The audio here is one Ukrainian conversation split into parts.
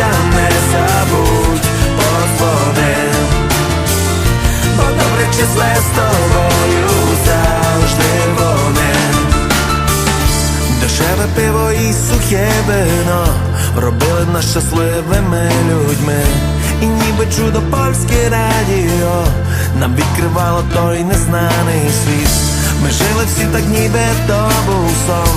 Справжнім не забудь подзвони. Бо добре числе з тобою завжди вони. Дешеве пиво і сухе вино робили нас щасливими людьми. І ніби чудо польське радіо нам відкривало той незнаний світ. Ми жили всі так, ніби то сон,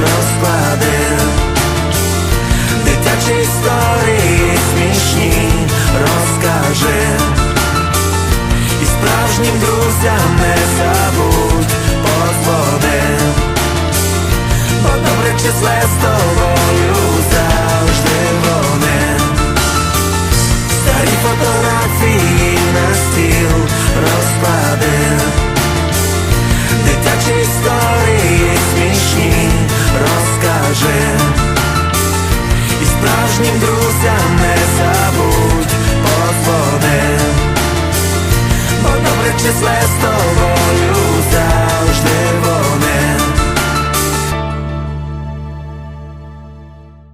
розклади, дитячі історії смішні розкажи, і справжнім друзям не забудь позвони, бо добре числе сто. Andrew.